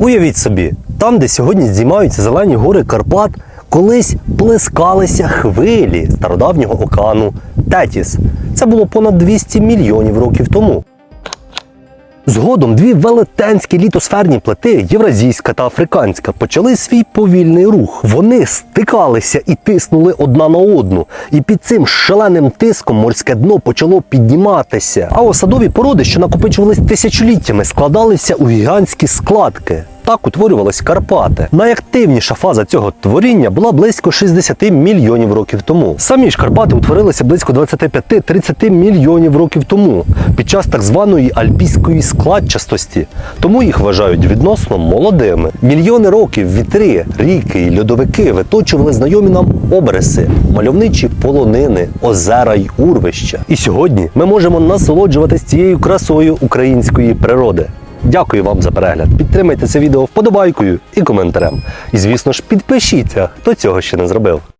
Уявіть собі, там, де сьогодні здіймаються зелені гори Карпат, колись плескалися хвилі стародавнього океану Тетіс. Це було понад 200 мільйонів років тому. Згодом дві велетенські літосферні плити, євразійська та африканська, почали свій повільний рух. Вони стикалися і тиснули одна на одну. І під цим шаленим тиском морське дно почало підніматися. А осадові породи, що накопичувались тисячоліттями, складалися у гігантські складки. Так утворювались Карпати. Найактивніша фаза цього творіння була близько 60 мільйонів років тому. Самі ж Карпати утворилися близько 25-30 мільйонів років тому під час так званої альпійської складчастості. Тому їх вважають відносно молодими. Мільйони років вітри, ріки і льодовики виточували знайомі нам обриси, мальовничі полонини, озера й урвища. І сьогодні ми можемо насолоджуватись цією красою української природи. Дякую вам за перегляд. Підтримайте це відео вподобайкою і коментарем. І звісно ж, підпишіться, хто цього ще не зробив.